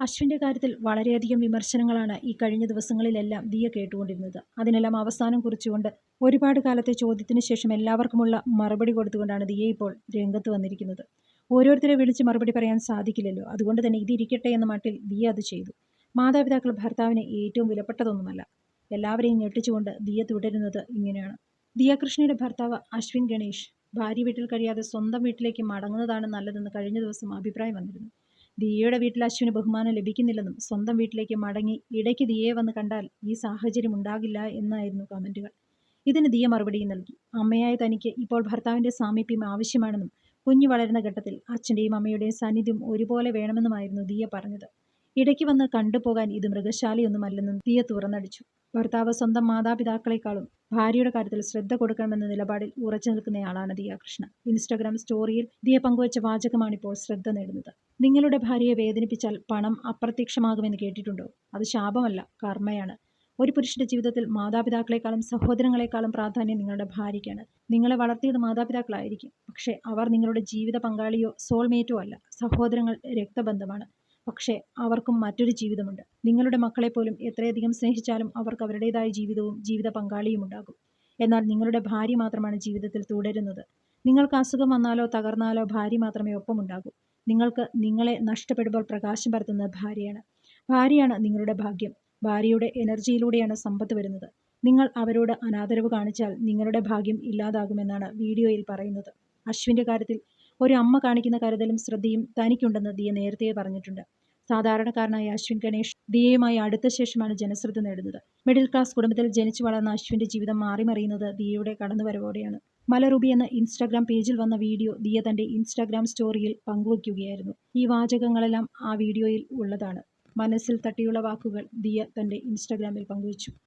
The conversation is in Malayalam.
അശ്വിന്റെ കാര്യത്തിൽ വളരെയധികം വിമർശനങ്ങളാണ് ഈ കഴിഞ്ഞ ദിവസങ്ങളിലെല്ലാം ദിയ കേട്ടുകൊണ്ടിരുന്നത്. അതിനെല്ലാം അവസാനം കുറിച്ചുകൊണ്ട് ഒരുപാട് കാലത്തെ ചോദ്യത്തിന് ശേഷം എല്ലാവർക്കുമുള്ള മറുപടി കൊടുത്തുകൊണ്ടാണ് ദിയ ഇപ്പോൾ രംഗത്ത് വന്നിരിക്കുന്നത്. ഓരോരുത്തരെ വിളിച്ച് മറുപടി പറയാൻ സാധിക്കില്ലല്ലോ. അതുകൊണ്ട് തന്നെ ഇതിരിക്കട്ടെ എന്ന മട്ടിൽ ദിയ അത് ചെയ്തു. മാതാപിതാക്കൾ ഭർത്താവിന് ഏറ്റവും വിലപ്പെട്ടതൊന്നുമല്ല. എല്ലാവരെയും ഞെട്ടിച്ചുകൊണ്ട് ദിയ തുടരുന്നത് ഇങ്ങനെയാണ്. ദിയ കൃഷ്ണയുടെ ഭർത്താവ് അശ്വിൻ ഗണേഷ് ഭാര്യ വീട്ടിൽ കഴിയാതെ സ്വന്തം വീട്ടിലേക്ക് മടങ്ങുന്നതാണ് നല്ലതെന്ന് കഴിഞ്ഞ ദിവസം അഭിപ്രായം വന്നിരുന്നു. ദിയയുടെ വീട്ടിൽ അശ്വിന് ബഹുമാനം ലഭിക്കുന്നില്ലെന്നും സ്വന്തം വീട്ടിലേക്ക് മടങ്ങി ഇടയ്ക്ക് ദിയയെ വന്ന് കണ്ടാൽ ഈ സാഹചര്യം ഉണ്ടാകില്ല എന്നായിരുന്നു കമന്റുകൾ ഇതിന് ദിയ മറുപടിയും നൽകി. അമ്മയായ തനിക്ക് ഇപ്പോൾ ഭർത്താവിന്റെ സാമീപ്യം ആവശ്യമാണെന്നും കുഞ്ഞു വളരുന്ന ഘട്ടത്തിൽ അച്ഛന്റെയും അമ്മയുടെയും സാന്നിധ്യം ഒരുപോലെ വേണമെന്നുമായിരുന്നു ദിയ പറഞ്ഞത്. ഇടയ്ക്ക് വന്ന് കണ്ടുപോകാൻ ഇത് മൃഗശാലയൊന്നുമല്ലെന്നും ദിയ തുറന്നടിച്ചു. ഭർത്താവ് സ്വന്തം മാതാപിതാക്കളെക്കാളും ഭാര്യയുടെ കാര്യത്തിൽ ശ്രദ്ധ കൊടുക്കണമെന്ന നിലപാടിൽ ഉറച്ചു നിൽക്കുന്നയാളാണ് ദിയ കൃഷ്ണ ഇൻസ്റ്റാഗ്രാം സ്റ്റോറിയിൽ ദിയ പങ്കുവച്ച വാചകമാണിപ്പോൾ ശ്രദ്ധ നേടുന്നത്. നിങ്ങളുടെ ഭാര്യയെ വേദനിപ്പിച്ചാൽ പണം അപ്രത്യക്ഷമാകുമെന്ന് കേട്ടിട്ടുണ്ടോ? അത് ശാപമല്ല കർമ്മയാണ്. ഒരു പുരുഷന്റെ ജീവിതത്തിൽ മാതാപിതാക്കളെക്കാളും സഹോദരങ്ങളെക്കാളും പ്രാധാന്യം നിങ്ങളുടെ ഭാര്യയ്ക്കാണ്. നിങ്ങളെ വളർത്തിയത് മാതാപിതാക്കളായിരിക്കും. പക്ഷേ അവർ നിങ്ങളുടെ ജീവിത പങ്കാളിയോ സോൾമേറ്റോ അല്ല. സഹോദരങ്ങൾ രക്തബന്ധമാണ്. പക്ഷേ അവർക്കും മറ്റൊരു ജീവിതമുണ്ട്. നിങ്ങളുടെ മക്കളെപ്പോലും എത്രയധികം സ്നേഹിച്ചാലും അവർക്ക് അവരുടേതായ ജീവിതവും ജീവിത പങ്കാളിയും ഉണ്ടാകും. എന്നാൽ നിങ്ങളുടെ ഭാര്യ മാത്രമാണ് ജീവിതത്തിൽ തുടരുന്നത്. നിങ്ങൾക്ക് അസുഖം വന്നാലോ തകർന്നാലോ ഭാര്യ മാത്രമേ ഒപ്പമുണ്ടാകൂ. നിങ്ങൾക്ക് നിങ്ങളെ നഷ്ടപ്പെടുമ്പോൾ പ്രകാശം പരത്തുന്നത് ഭാര്യയാണ്. ഭാര്യയാണ് നിങ്ങളുടെ ഭാഗ്യം. ഭാര്യയുടെ എനർജിയിലൂടെയാണ് സമ്പത്ത് വരുന്നത്. നിങ്ങൾ അവരോട് അനാദരവ് കാണിച്ചാൽ നിങ്ങളുടെ ഭാഗ്യം ഇല്ലാതാകുമെന്നാണ് വീഡിയോയിൽ പറയുന്നത്. അശ്വിന്റെ കാര്യത്തിൽ ഒരു അമ്മ കാണിക്കുന്ന കരുതലും ശ്രദ്ധയും തനിക്കുണ്ടെന്ന് ദിയ നേരത്തെ പറഞ്ഞിട്ടുണ്ട്. സാധാരണക്കാരനായ അശ്വിൻ ഗണേഷ് ദിയയുമായി അടുത്ത ശേഷമാണ് ജനശ്രദ്ധ നേടുന്നത്. മിഡിൽ ക്ലാസ് കുടുംബത്തിൽ ജനിച്ചു വളർന്ന അശ്വിന്റെ ജീവിതം മാറിമറിയുന്നത് ദിയയുടെ കടന്നുവരവോടെയാണ്. മലറുബി എന്ന ഇൻസ്റ്റാഗ്രാം പേജിൽ വന്ന വീഡിയോ ദിയ തന്റെ ഇൻസ്റ്റാഗ്രാം സ്റ്റോറിയിൽ പങ്കുവയ്ക്കുകയായിരുന്നു. ഈ വാചകങ്ങളെല്ലാം ആ വീഡിയോയിൽ ഉള്ളതാണ്. മനസ്സിൽ തട്ടിയുള്ള വാക്കുകൾ ദിയ തന്റെ ഇൻസ്റ്റാഗ്രാമിൽ പങ്കുവച്ചു.